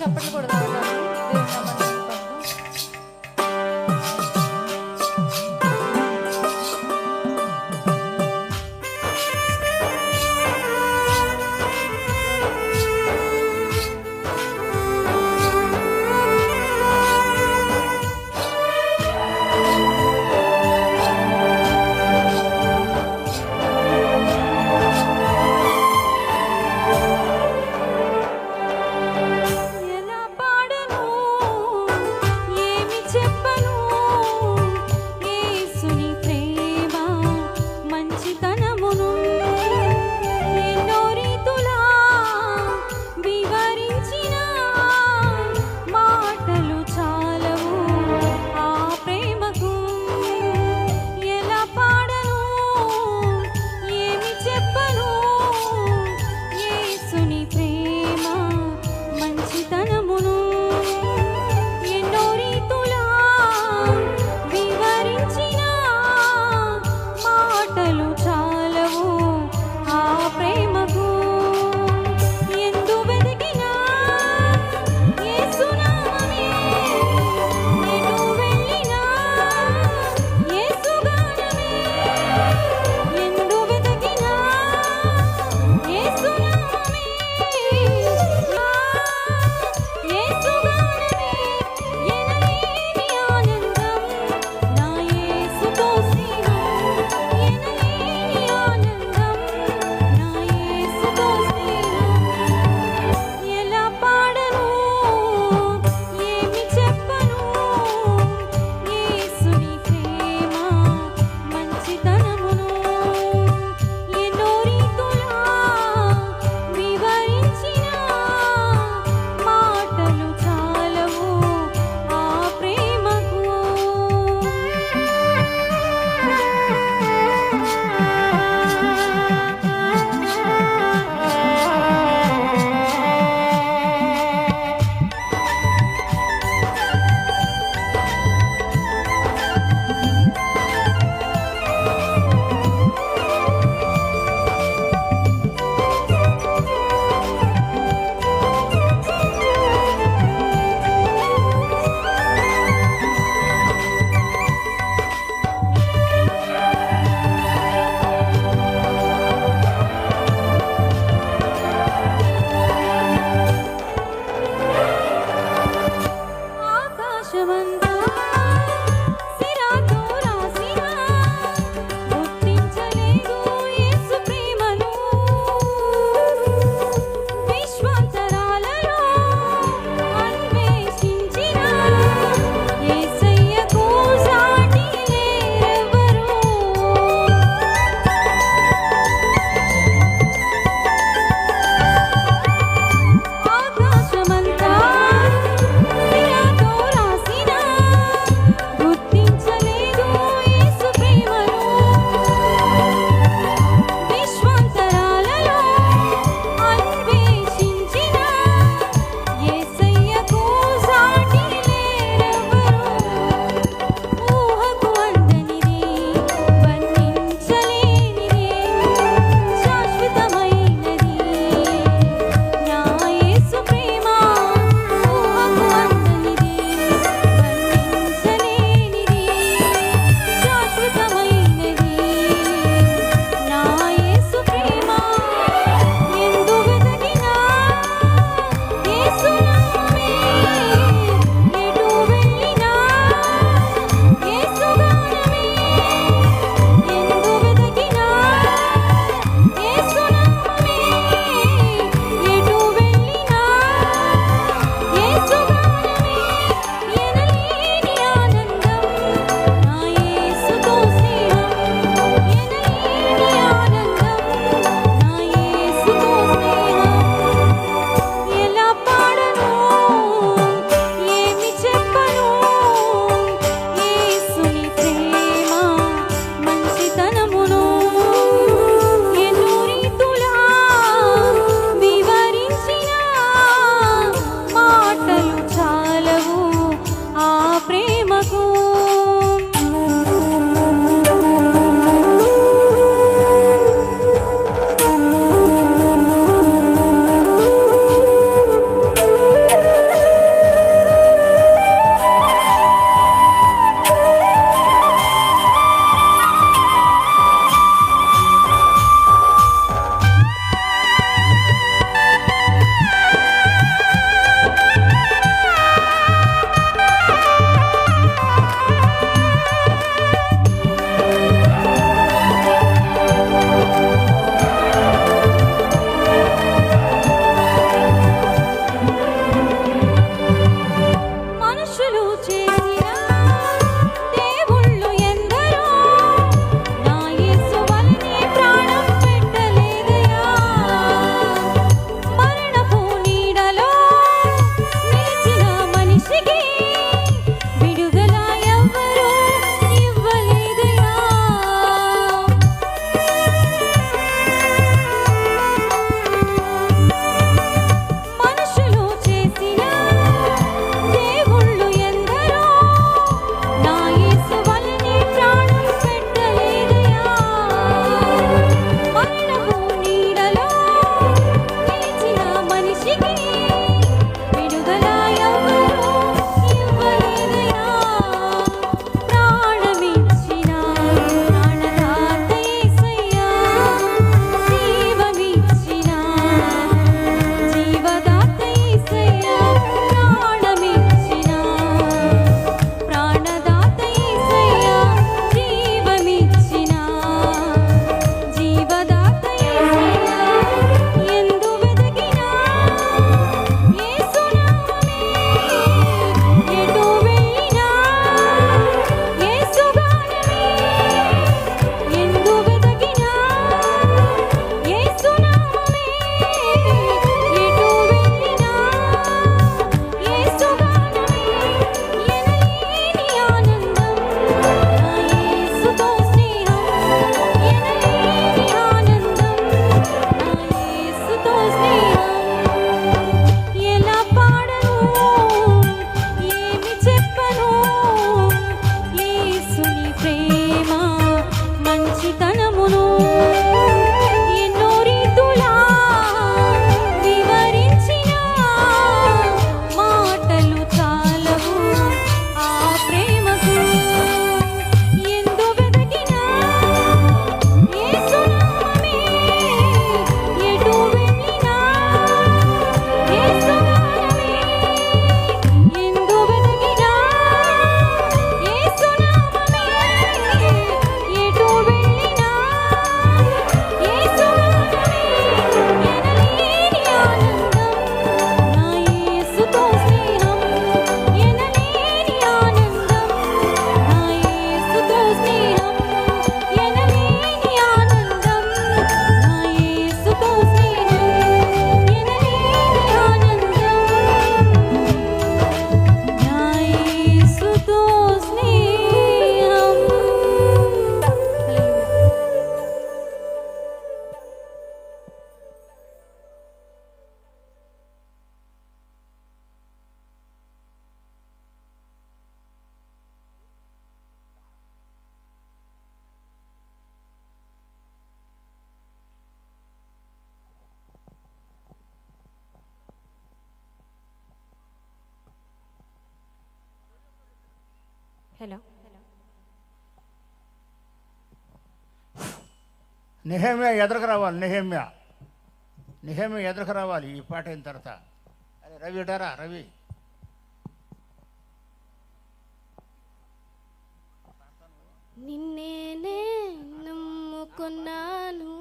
చప్పట్లు కూడా హలో నిహేమ్య ఎదురుకు రావాలి నిహేమ్య. నిహేమ్య ఎదురుకు రావాలి ఈ పాట అయిన తర్వాత. అరే రవి ఇటారా రవి. నిన్నేనే నమ్ముకున్నాను.